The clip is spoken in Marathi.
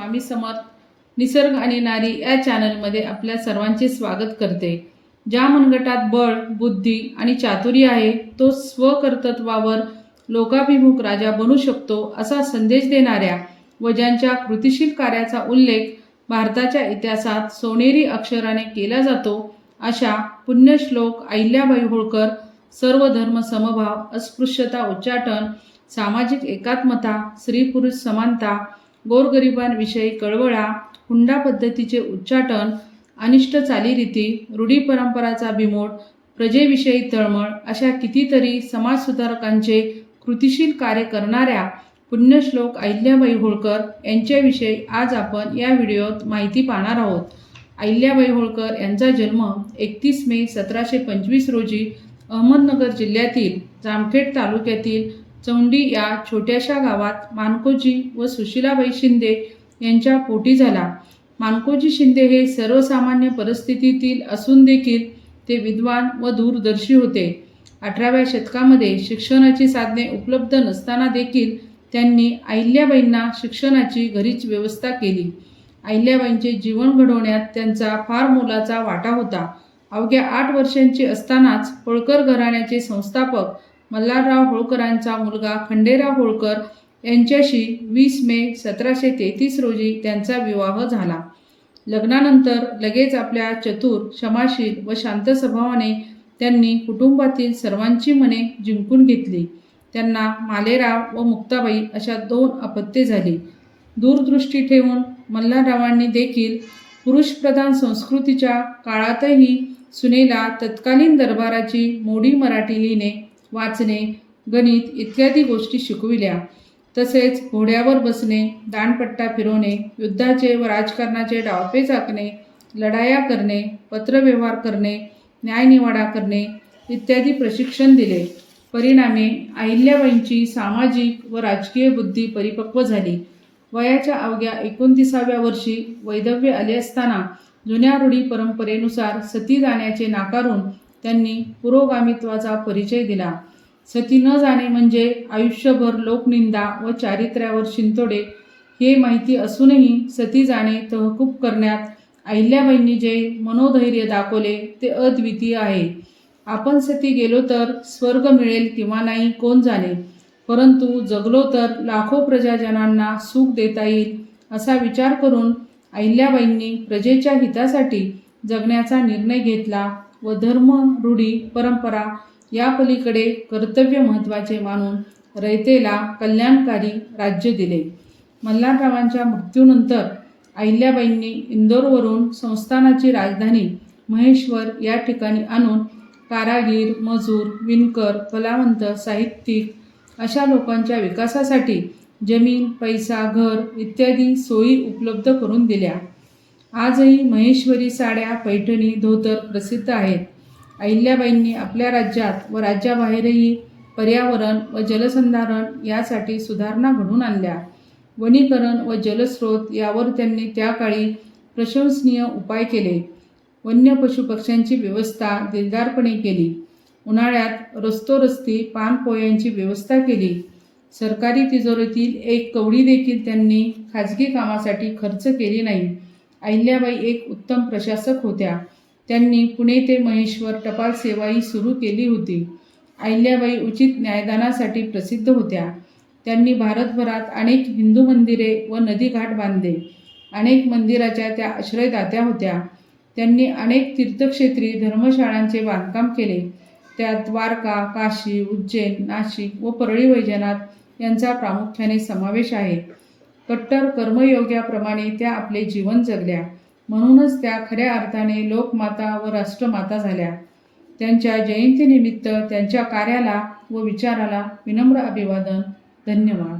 स्वामी समर्थ निसर्ग आणि नारी या चॅनलमध्ये आपल्या सर्वांचे स्वागत करते. ज्या मनगटात बळ बुद्धी आणि चातुर्य आहे तो स्वकर्तत्वावर लोकाभिमुख राजा बनू शकतो असा संदेश देणाऱ्या व ज्यांच्या कृतिशील कार्याचा उल्लेख भारताच्या इतिहासात सोनेरी अक्षराने केला जातो अशा पुण्यश्लोक अहिल्याबाई होळकर सर्व धर्म समभाव अस्पृश्यता उच्चाटन सामाजिक एकात्मता स्त्री पुरुष समानता गोरगरिबांविषयी कळवळा हुंडा पद्धतीचे उच्चाटन अनिष्ट चालीरीती रूढी परंपराचा बिमोड प्रजेविषयी तळमळ अशा कितीतरी समाजसुधारकांचे कृतिशील कार्य करणाऱ्या पुण्यश्लोक अहिल्याबाई होळकर यांच्याविषयी आज आपण या व्हिडिओत माहिती पाहणार आहोत. अहिल्याबाई होळकर यांचा जन्म एकतीस मे सतराशे पंचवीस रोजी अहमदनगर जिल्ह्यातील जामखेड तालुक्यातील चौंडी या छोट्याशा गावात मानकोजी व सुशीलाबाई शिंदे यांच्या पोटी झाला. मानकोजी शिंदे हे सर्वसामान्य परिस्थितीतील असून देखील ते विद्वान व दूरदर्शी होते. अठराव्या शतकामध्ये शिक्षणाची साधने उपलब्ध नसताना देखील त्यांनी अहिल्याबाईंना शिक्षणाची घरीच व्यवस्था केली. अहिल्याबाईंचे जीवन घडवण्यात त्यांचा फार मोलाचा वाटा होता. अवघ्या आठ वर्षांची असतानाच होळकर घराण्याचे संस्थापक मल्हारराव होळकरांचा मुलगा खंडेराव होळकर यांच्याशी वीस मे सतराशे तेहतीस रोजी त्यांचा विवाह झाला. लग्नानंतर लगेच आपल्या चतुर क्षमाशील व शांत स्वभावाने त्यांनी कुटुंबातील सर्वांची मने जिंकून घेतली. त्यांना मालेराव व मुक्ताबाई अशा दोन अपत्ये झाली. दूरदृष्टी ठेवून मल्हाररावांनी देखील पुरुषप्रधान संस्कृतीच्या काळातही सुनेला तत्कालीन दरबाराची मोडी मराठी लिहिणे वाचणे गणित इत्यादी गोष्टी शिकविल्या. तसेच घोड्यावर बसणे दाणपट्टा फिरवणे युद्धाचे व राजकारणाचे डावपे चाकणे लढाया करणे पत्रव्यवहार करणे न्यायनिवाडा करणे इत्यादी प्रशिक्षण दिले. परिणामे अहिल्याबाईंची सामाजिक व राजकीय बुद्धी परिपक्व झाली. वयाच्या अवघ्या एकोणतीसाव्या वर्षी वैधव्य आले असताना जुन्या रूढी परंपरेनुसार सती जाण्याचे नाकारून त्यांनी पुरोगामित्वाचा परिचय दिला. सती न जाणे म्हणजे आयुष्यभर लोकनिंदा व चारित्र्यावर शिंतोडे हे माहिती असूनही सती जाणे तहकूब करण्यात अहिल्याबाईंनी जे मनोधैर्य दाखवले ते अद्वितीय आहे. आपण सती गेलो तर स्वर्ग मिळेल किंवा नाही कोण जाणे? परंतु जगलो तर लाखो प्रजाजनांना सुख देता येईल असा विचार करून अहिल्याबाईंनी प्रजेच्या हितासाठी जगण्याचा निर्णय घेतला व धर्म रूढी परंपरा या पलीकडे कर्तव्य महत्त्वाचे मानून रयतेला कल्याणकारी राज्य दिले. मल्हाररावांच्या मृत्यूनंतर अहिल्याबाईंनी इंदोरवरून संस्थानाची राजधानी महेश्वर या ठिकाणी आणून कारागीर मजूर विणकर कलावंत साहित्यिक अशा लोकांच्या विकासासाठी जमीन पैसा घर इत्यादी सोयी उपलब्ध करून दिल्या. आजही महेश्वरी साड्या पैठणी धोतर प्रसिद्ध आहेत. अहिल्याबाईंनी आपल्या राज्यात व राज्याबाहेरही पर्यावरण व जलसंधारण यासाठी सुधारणा घडून आणल्या. वनीकरण व जलस्रोत यावर त्यांनी त्या काळी प्रशंसनीय उपाय केले. वन्य पशुपक्ष्यांची व्यवस्था दिलदारपणे केली. उन्हाळ्यात रस्तोरस्ती पानपोयांची व्यवस्था केली. सरकारी तिजोरीतील एक कवडी देखील त्यांनी खाजगी कामासाठी खर्च केली नाही. अहिल्याबाई एक उत्तम प्रशासक होत्या. त्यांनी पुणे ते महेश्वर टपाल सेवाही सुरू केली होती. अहिल्याबाई उचित न्यायदानासाठी प्रसिद्ध होत्या. त्यांनी भारतभरात अनेक हिंदू मंदिरे व नदीघाट बांधले. अनेक मंदिराच्या त्या आश्रयदात्या होत्या. त्यांनी अनेक तीर्थक्षेत्री धर्मशाळांचे बांधकाम केले. त्यात द्वारका काशी उज्जैन नाशिक व परळी वैजनाथ यांचा प्रामुख्याने समावेश आहे. कट्टर कर्मयोग्याप्रमाणे त्या आपले जीवन जगल्या. म्हणूनच त्या खऱ्या अर्थाने लोकमाता व राष्ट्रमाता झाल्या. त्यांच्या जयंतीनिमित्त त्यांच्या कार्याला व विचाराला विनम्र अभिवादन. धन्यवाद.